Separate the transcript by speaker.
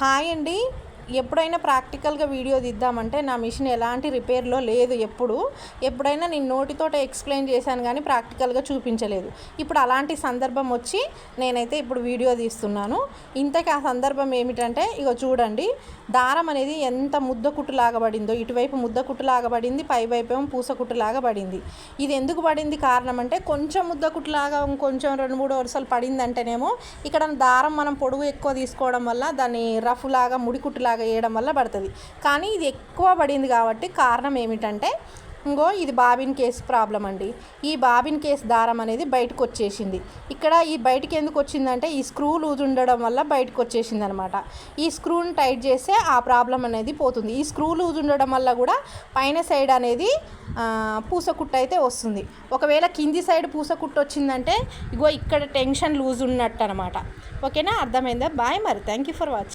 Speaker 1: Hi అండి. ఎప్పుడైనా ప్రాక్టికల్గా వీడియో తీద్దామంటే నా మిషన్ ఎలాంటి రిపేర్లో లేదు ఎప్పుడు. ఎప్పుడైనా నేను నోటితోట ఎక్స్ప్లెయిన్ చేశాను కానీ ప్రాక్టికల్గా చూపించలేదు. ఇప్పుడు అలాంటి సందర్భం వచ్చి నేనైతే ఇప్పుడు వీడియో తీస్తున్నాను. ఇంతకీ ఆ సందర్భం ఏమిటంటే ఇగో చూడండి దారం అనేది ఎంత ముద్ద కుట్టులాగా పడిందో ఇటువైపు ముద్ద కుట్టులాగా పడింది పై వైపు ఏమో పూస కుట్టులాగా పడింది ఇది ఎందుకు పడింది కారణం అంటే కొంచెం ముద్ద కుట్టులాగా కొంచెం రెండు మూడు వరుసలు పడిందంటేనేమో ఇక్కడ దారం మనం పొడవు ఎక్కువ తీసుకోవడం వల్ల దాన్ని రఫ్ లాగా ముడి కుట్టులాగా వేయడం వల్ల పడుతుంది. కానీ ఇది ఎక్కువ పడింది కాబట్టి కారణం ఏమిటంటే ఇంకో ఇది బాబిన్ కేసు ప్రాబ్లం అండి. ఈ బాబిన్ కేసు దారం అనేది బయటకు వచ్చేసింది ఇక్కడ ఈ బయటకు ఎందుకు వచ్చిందంటే ఈ స్క్రూ లూజ్ ఉండడం వల్ల బయటకు వచ్చేసింది అనమాట ఈ స్క్రూని టైట్ చేస్తే ఆ ప్రాబ్లం అనేది పోతుంది. ఈ స్క్రూ లూజ్ ఉండడం వల్ల కూడా పైన సైడ్ అనేది పూసకుట్టు అయితే వస్తుంది. ఒకవేళ కింది సైడ్ పూసకుట్టు వచ్చిందంటే ఇగో ఇక్కడ టెన్షన్ లూజ్ ఉన్నట్టు అనమాట ఓకేనా? అర్థమైందా? బాయ్ మరి. Thank you for watching